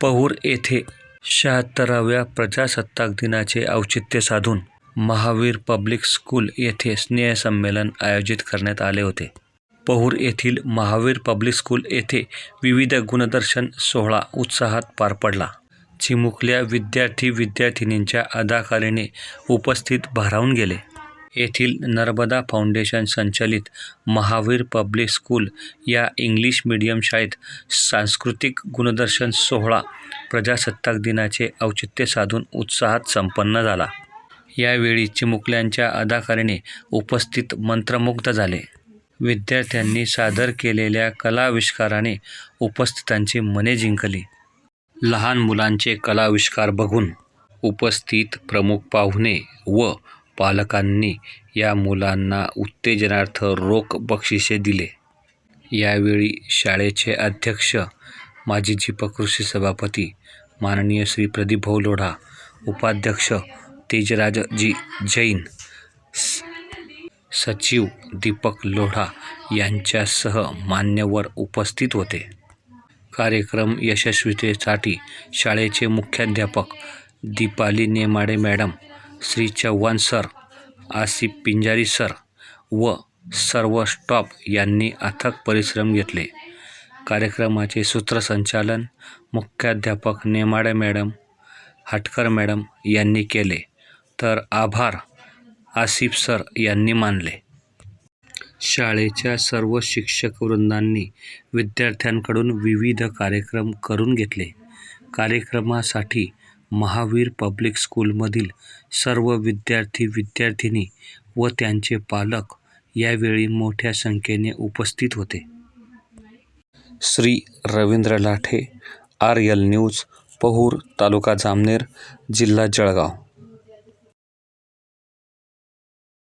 पहूर येथे शहात्तराव्या प्रजासत्ताक दिनाचे औचित्य साधून महावीर पब्लिक स्कूल येथे स्नेहसंमेलन आयोजित करण्यात आले होते. पहूर येथील महावीर पब्लिक स्कूल येथे विविध गुणदर्शन सोहळा उत्साहात पार पडला. चिमुकल्या विद्यार्थी-विद्यार्थिनींच्या अदाकारीने उपस्थित भारावून गेले. येथील नर्मदा फाउंडेशन संचलित महावीर पब्लिक स्कूल या इंग्लिश मीडियम शाळेत सांस्कृतिक गुणदर्शन सोहळा प्रजासत्ताक दिनाचे औचित्य साधून उत्साहात संपन्न झाला. यावेळी चिमुकल्यांच्या अदाकारीने उपस्थित मंत्रमुग्ध झाले. विद्यार्थ्यांनी सादर केलेल्या कलाविष्काराने उपस्थितांची मने जिंकली. लहान मुलांचे कलाविष्कार बघून उपस्थित प्रमुख पाहुणे व पालकांनी या मुलांना उत्तेजनार्थ रोख बक्षिसे दिले. यावेळी शाळेचे अध्यक्ष, माजी जिपकृषी सभापती माननीय श्री प्रदीपभाऊ लोढा, उपाध्यक्ष तेजराजजी जैन, सचिव दीपक लोढा यांच्यासह मान्यवर उपस्थित होते. कार्यक्रम यशस्वीतेसाठी शाळेचे मुख्याध्यापक Deepali Nemade madam, Shri Chavan sir, Asif Pinjari sir व सर्व स्टॉप यांनी अथक परिश्रम घेतले. कार्यक्रमाचे सूत्रसंचालन मुख्याध्यापक नेमाडे मॅडम, हाटकर मॅडम यांनी केले तर आभार आसिफ सर यांनी मानले. शाळेच्या सर्व शिक्षक वृंदांनी विद्यार्थ्यांकडून विविध कार्यक्रम करून घेतले. कार्यक्रमासाठी महावीर पब्लिक स्कूलमधील सर्व विद्यार्थी-विद्यार्थिनी व त्यांचे पालक यावेळी मोठ्या संख्येने उपस्थित होते. Shri. Ravindra Lathe, R. L. News, Pahur, taluka Jamner, जिल्हा जळगाव.